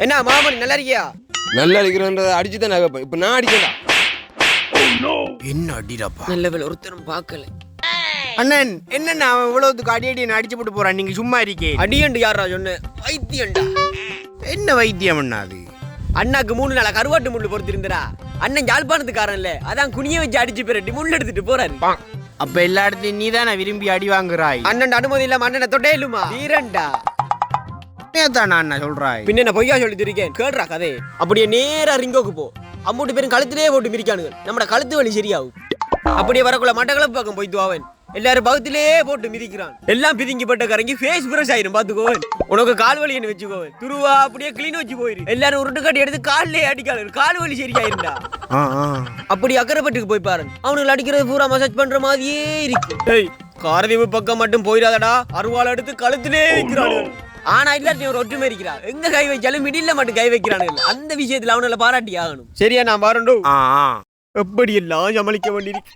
என்ன மாமன் நல்லா இருக்கியா? நல்லா அடிக்கிறன்றதை அடிச்சு தான் நகைப்பேன் இப்போ நான் அடிக்கடா என்ன அடிடாப்பா? நல்ல வேலை ஒருத்தரும் பார்க்கல. அண்ணன் என்னண்ணா அவன் இவ்வளவுக்கு அடி அடி அடிச்சு போட்டு போறான்? நீங்க சும்மா இருக்கே அடியண்டு யாரா சொன்ன? வைத்தியண்டா. என்ன வைத்தியம் அண்ணா அது? அண்ணாக்கு மூணு நாளா கருவாட்டு முள்ளு பொறுத்திருந்தா அண்ணன் யாழ்ப்பாணத்துக்காரன் இல்ல. அதான் குனிய வச்சு அடிச்சு பிரட்டி முள் எடுத்துட்டு போறாரு. அப்ப எல்லா இடத்தையும் நீ தானே விரும்பி அடி வாங்குறாய்? அண்ணன் அனுமதி இல்லாம அண்ணனை தொட்டே இல்லுமா வீரண்டா தானே அண்ணா சொல்றாய். பின்ன என்ன பொய்யா சொல்லிட்டு இருக்கேன்? கேடுறா கதை. அப்படியே நேரா ரிங்கோக்கு போ. அம்மூட்டு பேரும் கழுத்திலே போட்டு மிரிக்கானுங்க நம்மட கழுத்து வலி சரியாகும். அப்படியே வரக்குள்ள மட்டக்களப்பு பக்கம் போய்த்து அவன். எல்லாரும் பகுத்திலே போட்டு மிதிக்கிறான். எல்லாம் பிதிங்கி பட்ட கரங்கி ஃபேஸ் பிரஷ் ஆயிரும் பாத்துக்கோவன் உனக்கு கால் வலி என்ன வச்சுக்கோவன் துருவா அப்படியே கிளீன் வச்சு போயிரு. எல்லாரும் உருட்டு கட்டி எடுத்து கால்லே அடிக்காது கால் வலி சரியாயிருந்தா அப்படி அக்கறைப்பட்டுக்கு போய் பாருங்க. அவனுக்கு அடிக்கிறது பூரா மசாஜ் பண்ற மாதிரியே இருக்கு. காரதீவு பக்கம் மட்டும் போயிடாதடா. அருவாள் எடுத்து கழுத்திலே வைக்கிறானுங்க. ஆனா இல்லாட்டி ஒரு ஒற்றுமை இருக்கிறா எங்க கை வைச்சாலும் மிடில்ல மட்டும் கை வைக்கிறானுங்க. அந்த விஷயத்துல அவனால பாராட்டி ஆகணும். சரியா நான் பாருண்டோ ஆ எப்படி எல்லாம் சமாளிக்க வேண்டியிருக்கு?